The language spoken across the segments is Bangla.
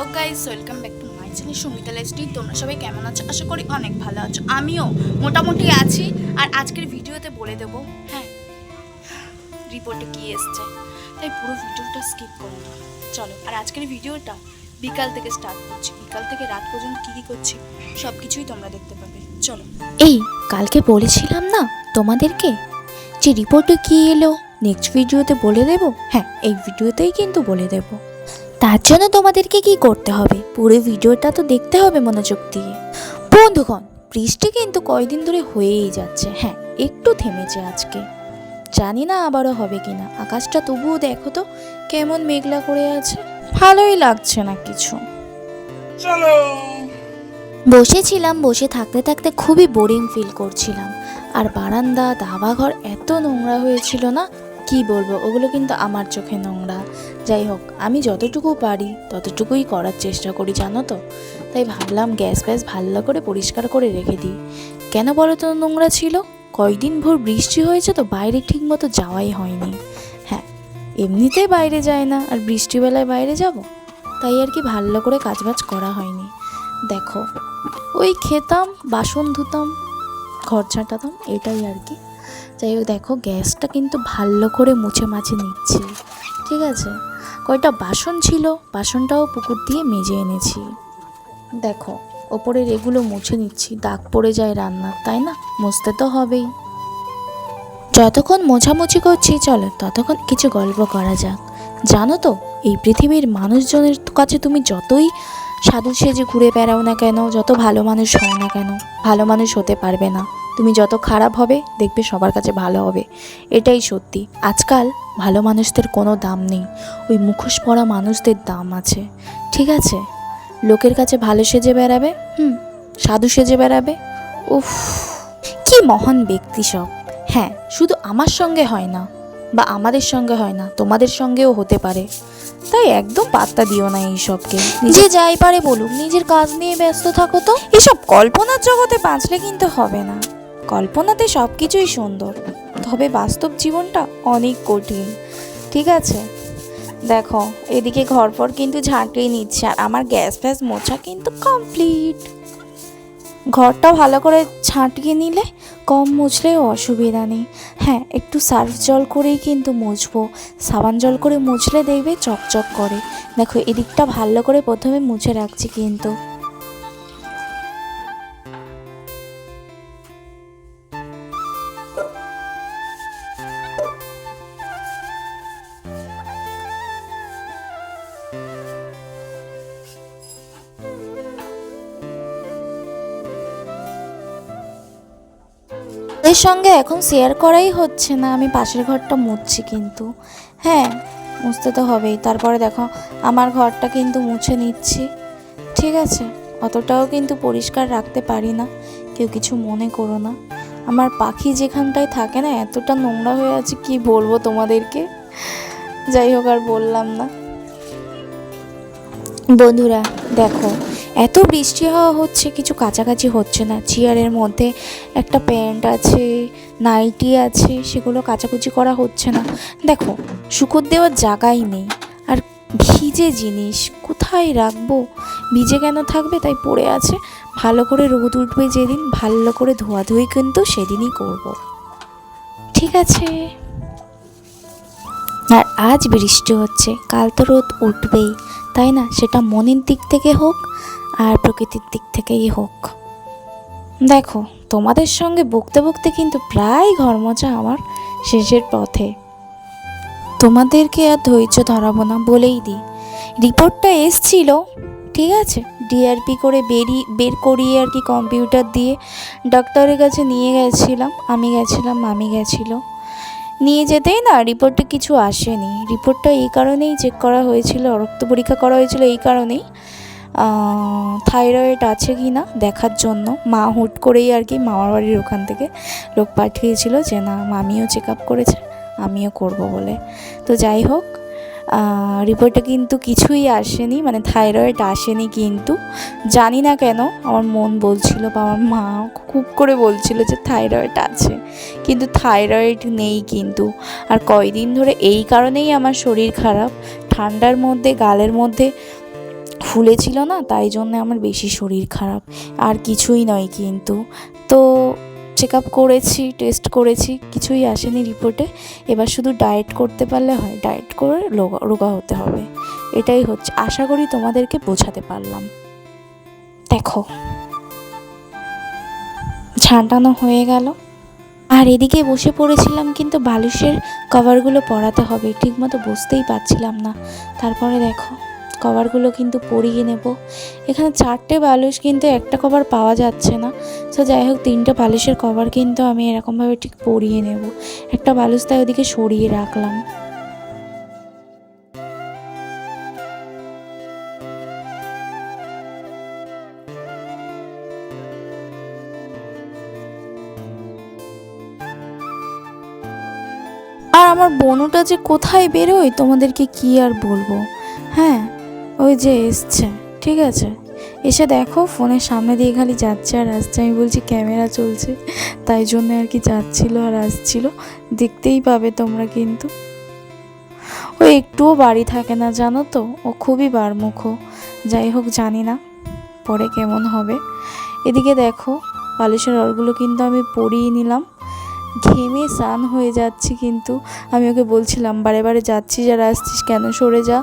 Hello guys, welcome back to my channel Sumita লাইস্ট্রি তোমরা সবাই কেমন আছো? আশা করি অনেক ভালো আছো। আমিও মোটামুটি আছি। আর আজকের ভিডিওতে বলে দেবো হ্যাঁ রিপোর্টে কী এসছে। তাই পুরো ভিডিওটা স্কিপ করো। না চলো, আর আজকের ভিডিওটা বিকাল থেকে স্টার্ট করছি। বিকাল থেকে রাত পর্যন্ত কী কী করছি সব কিছুই তোমরা দেখতে পাবে। চলো। এই, কালকে বলেছিলাম না তোমাদেরকে যে রিপোর্টে কি এলো? নেক্সট ভিডিওতে বলে দেব? হ্যাঁ এই ভিডিওতেই কিন্তু বলে দেব। তার জন্য তোমাদেরকে কি করতে হবে? পুরো ভিডিওটা তো দেখতে হবে মনোযোগ দিয়ে। বন্ধুগণ বৃষ্টি কিন্তু কয়দিন ধরে হয়েই যাচ্ছে। হ্যাঁ একটু থেমেছে আজকে। জানি না আবারও হবে কিনা। আকাশটা তবুও দেখো তো কেমন মেঘলা করে আছে। ভালোই লাগছে না কিছু। বসেছিলাম বসে থাকতে থাকতে খুবই বোরিং ফিল করছিলাম। আর বারান্দা দাবাঘর এত নোংরা হয়েছিল না? কি বলব, ওগুলো কিন্তু আমার চোখে নোংরা। যাই হোক, আমি যতটুকু পারি, ততটুকুই করার চেষ্টা করি, জানো তো? তাই ভাবলাম গ্যাস ফ্যাস ভালো করে পরিষ্কার করে রেখে দিই। কেন বলো তো নোংরা ছিল? কয়দিন ভোর বৃষ্টি হয়েছে তো বাইরে ঠিক মতো যাওয়াই হয়নি। হ্যাঁ এমনিতেই বাইরে যায় না, আর বৃষ্টিবেলায় বাইরে যাব? তাই আর কি ভালো করে কাজবাজ করা হয়নি। দেখো, ওই খেতাম, বাসন ধুতাম, ঘর ছাঁটাতাম, এটাই আর কি। যাই হোক, দেখো, গ্যাসটা কিন্তু ভালো করে মুছে মাছে নিচ্ছি। ঠিক আছে? কয়টা বাসন ছিল? বাসনটাও পুকুর দিয়ে মেজে এনেছি। দেখো, ওপরের এগুলো মুছে নিচ্ছি। দাগ পড়ে যায় রান্নার, তাই না? মুছতে তো হবেই। যতক্ষণ মোছামুছি করছি, চলো, ততক্ষণ কিছু গল্প করা যাক। জানো তো, এই পৃথিবীর মানুষজনের কাছে তুমি যতই সাধু সেজে ঘুরে বেড়াও না কেন, যত ভালো মানুষ হও না কেন, ভালো মানুষ হতে পারবে না। তুমি যত খারাপ হবে দেখবে সবার কাছে ভালো হবে। এটাই সত্যি। আজকাল ভালো মানুষদের কোনো দাম নেই। ওই মুখোশ পরা মানুষদের দাম আছে। ঠিক আছে? লোকের কাছে ভালো সেজে বেড়াবে হুম সাধু সেজে বেড়াবে। উফ কি মহান ব্যক্তি সব। হ্যাঁ শুধু আমার সঙ্গে হয় না বা আমাদের সঙ্গে হয় না তোমাদের সঙ্গেও হতে পারে। তাই একদম পাত্তা দিও না এইসবকে নিজে যাই পারে বলুক নিজের কাজ নিয়ে ব্যস্ত থাকো তো। এসব কল্পনার জগতে বাঁচলে কিন্তু হবে না। কল্পনাতে সব কিছুই সুন্দর। তবে বাস্তব জীবনটা অনেক কঠিন। ঠিক আছে? দেখো, এদিকে ঘরপর কিন্তু ঝাঁটিয়ে নিচ্ছে আর আমার গ্যাস ফ্যাস মোছা কিন্তু কমপ্লিট ঘরটা ভালো করে ছাঁটিয়ে নিলে কম মুছলেও অসুবিধা নেই। হ্যাঁ একটু সার্ফ জল করেই কিন্তু মুছবো। সাবান জল করে মুছলে দেখবে চকচক করে। দেখো, এদিকটা ভালো করে প্রথমে মুছে রাখছি কিন্তু। এর সঙ্গে এখন শেয়ার করাই হচ্ছে না। আমি পাশের ঘরটা মুছছি কিন্তু। হ্যাঁ মুছতে তো হবেই। তারপরে দেখো, আমার ঘরটা কিন্তু মুছে নিচ্ছি। ঠিক আছে, অতটাও কিন্তু পরিষ্কার রাখতে পারি না। কেউ কিছু মনে করো না। আমার পাখি যেখানটায় থাকে না, এতটা নোংরা হয়ে আছে, কি বলব তোমাদেরকে? যাই হোক, আর বললাম না। বন্ধুরা, দেখো এত বৃষ্টি হওয়া হচ্ছে, কিছু কাছাকাছি হচ্ছে না। চেয়ারের মধ্যে একটা প্যান্ট আছে, নাইটি আছে, সেগুলো কাচাকুচি করা হচ্ছে না। দেখো, শুকর দেওয়ার জায়গাই নেই। আর ভিজে জিনিস, কোথায় রাখব? ভিজে কেন থাকবে? তাই পড়ে আছে। ভালো করে রোদ উঠবে যেদিন, ভালো করে ধোয়াধুয়ি কিন্তু সেদিনই করব। ঠিক আছে? আজ বৃষ্টি হচ্ছে, কাল তো রোদ উঠবেই, তাই না? সেটা মনের দিক থেকে হোক আর প্রকৃতির দিক থেকেই হোক। দেখো, তোমাদের সঙ্গে বকতে বকতে কিন্তু প্রায় ঘর মোছা আমার শেষের পথে। তোমাদেরকে আর ধৈর্য ধরাবো না বলেই দিই রিপোর্টটা এসছিল, ঠিক আছে? ডিআরপি করে বেরি, বের করিয়ে আর কি কম্পিউটার দিয়ে ডাক্তারের কাছে নিয়ে গেছিলাম, আমি গেছিলাম, মামি গেছিল। নিয়ে যেতেই না রিপোর্টে কিছু আসেনি। রিপোর্টটা এই কারণেই চেক করা হয়েছিল, রক্ত পরীক্ষা করা হয়েছিল এই কারণেই। থাইরয়েড আছে কি না দেখার জন্য। মা হুট করেই আর কি মামার বাড়ির ওখান থেকে লোক পাঠিয়েছিল যে, না, মামিও চেক আপ করেছে, আমিও করব বলে। তো যাই হোক রিপোর্টে কিন্তু কিছুই আসেনি মানে থাইরয়েড আসেনি কিন্তু। জানি না কেন, আমার মন বলছিল বা আমার মা খুব করে বলছিল যে থাইরয়েড আছে, কিন্তু থাইরয়েড নেই কিন্তু। আর কয়দিন ধরে এই কারণেই আমার শরীর খারাপ, ঠান্ডার মধ্যে, গালের মধ্যে ফুলেছিল না, তাই জন্য আমার বেশি শরীর খারাপ, আর কিছুই নয় কিন্তু। তো চেক আপ করেছি টেস্ট করেছি, কিছুই আসেনি রিপোর্টে এবার শুধু ডায়েট করতে পারলে হয় ডায়েট করে রোগা হতে হবে। এটাই হচ্ছে, আশা করি তোমাদেরকে বোঝাতে পারলাম। দেখো। ছাঁটানো হয়ে গেল। আর এদিকে বসে পড়েছিলাম কিন্তু বালিশের কভারগুলো পরাতে হবে, ঠিকমতো বসতেই পারছিলাম না। তারপরে দেখো। কভারগুলো কিন্তু পরিয়ে নেব। এখানে চারটে বালিশ কিন্তু একটা কভার পাওয়া যাচ্ছে না। তো যাই হোক, তিনটে বালিশের কভার কিন্তু আমি এরকমভাবে ঠিক পরিয়ে নেব। একটা বালিশ তাই ওদিকে সরিয়ে রাখলাম। আর আমার বনুটা যে কোথায় বেরোয়, তোমাদেরকে কি আর বলব? হ্যাঁ ওই যে এসছে, ঠিক আছে? এসে দেখো ফোনের সামনে দিয়ে খালি যাচ্ছে আর আসছে। আমি বলছি, ক্যামেরা চলছে। তাই জন্য আর কি যাচ্ছিল আর আসছিল। দেখতেই পাবে তোমরা কিন্তু। ও একটুও বাড়ি থাকে না, জানো তো? ও খুবই বারমুখো। যাই হোক, জানি না পরে কেমন হবে। এদিকে দেখো, বালিশের রডগুলো কিন্তু আমি পরিয়ে নিলাম। ঘেমে স্নান হয়ে যাচ্ছি কিন্তু। আমি ওকে বলছিলাম, বারে বারে যাচ্ছিস আর আসছিস কেন? সরে যা।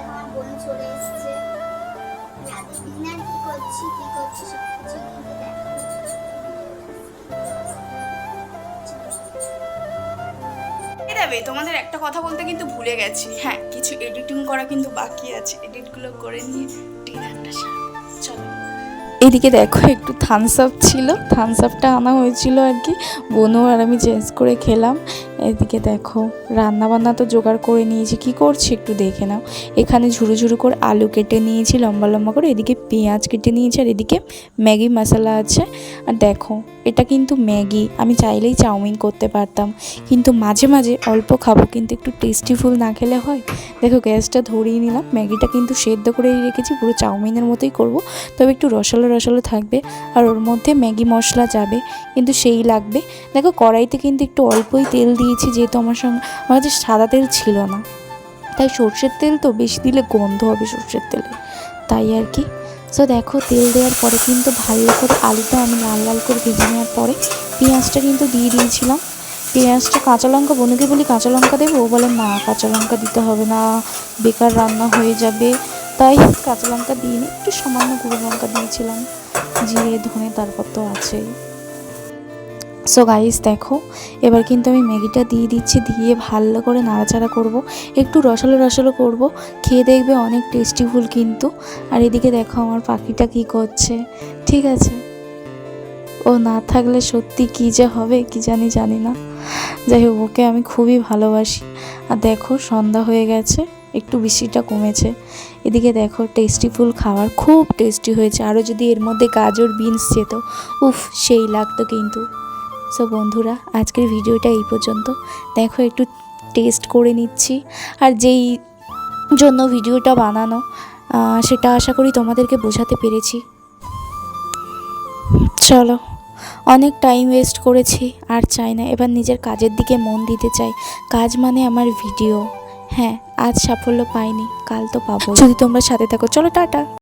দেখো আমার বোন চলে এসেছে। রাতে কি করছি কি করছি সব কিছু কিন্তু দেখো এ তোমাদের একটা কথা বলতে কিন্তু ভুলে গেছি। হ্যাঁ কিছু এডিটিং করা কিন্তু বাকি আছে। এডিটগুলো করে নিয়ে ডিনারটা চলো। এদিকে দেখো একটু থামস আপ ছিল। থামস আপটা আনা হয়েছিল আর কি। বনু আর আমি চেঞ্জ করে খেলাম। এদিকে দেখো রান্না বান্না তো জোগাড় করে নিয়েছি। কি করছি একটু দেখে নাও। এখানে ঝুরু ঝুরু করে আলু কেটে নিয়েছি, লম্বা লম্বা করে। এদিকে পেঁয়াজ কেটে নিয়েছি আর এদিকে ম্যাগি মশলা আছে। আর দেখো, এটা কিন্তু ম্যাগি। আমি চাইলেই চাউমিন করতে পারতাম। কিন্তু মাঝে মাঝে অল্প খাব, কিন্তু একটু টেস্টি ফুল না খেলে হয়। দেখো, গ্যাসটা ধরিয়ে নিলাম। ম্যাগিটা কিন্তু সেদ্ধ করেই রেখেছি। পুরো চাউমিনের মতোই করব। তবে একটু রসালো রসালো থাকবে। আর ওর মধ্যে ম্যাগি মশলা যাবে, কিন্তু সেই লাগবে। দেখো, কড়াইতে কিন্তু একটু অল্পই তেল দিয়েছি যেহেতু আমার সঙ্গে, আমার কাছে সাদা তেল ছিল না। তাই সর্ষের তেল তো বেশি দিলে গন্ধ হবে সর্ষের তেলে। তাই আর কি। সো দেখো, তেল দেওয়ার পরে কিন্তু ভালো করে আলুটা আমি লাল লাল করে ভেজে নেওয়ার পরে পেঁয়াজটা কিন্তু দিয়ে দিয়েছিলাম। পেঁয়াজটা কাঁচা লঙ্কা, বনুকে বলি কাঁচা লঙ্কা দেবো, ও বলে না, কাঁচা লঙ্কা দিতে হবে না, বেকার রান্না হয়ে যাবে। তাই কাঁচা লঙ্কা দিইনি একটু সামান্য গুঁড়ো লঙ্কা দিয়েছিলাম, জিরে, ধনে, তারপর তো আছেই। সো গাইস দেখো, এবার কিন্তু আমি ম্যাগিটা দিয়ে দিচ্ছি, দিয়ে ভালো করে নাড়াচাড়া করব। একটু রসালো রসালো করব, খেয়ে দেখবে অনেক টেস্টিফুল কিন্তু। আর এদিকে দেখো আমার পাখিটা কি করছে, ঠিক আছে। ও না থাকলে সত্যি কী যে হবে, কি জানি জানি না। যাই হোক, ওকে আমি খুবই ভালোবাসি। আর দেখো, সন্ধ্যা হয়ে গেছে, একটু বৃষ্টিটা কমেছে। এদিকে দেখো টেস্টি ফুল খাবার খুব টেস্টি হয়েছে। আরও যদি এর মধ্যে গাজর বিনস যেত, উফ, সেই লাগতো কিন্তু। সো বন্ধুরা, আজকের ভিডিওটা এই পর্যন্ত। দেখো, একটু টেস্ট করে নিচ্ছি। আর যেই জন্য ভিডিওটা বানানো সেটা আশা করি তোমাদেরকে বোঝাতে পেরেছি। চলো, অনেক টাইম ওয়েস্ট করেছি, আর চাই না এবার নিজের কাজের দিকে মন দিতে চাই। কাজ মানে আমার ভিডিও হ্যাঁ আজ সাফল্য পাইনি, কাল তো পাবো যদি তোমরা সাথে থাকো, চলো, টাটা।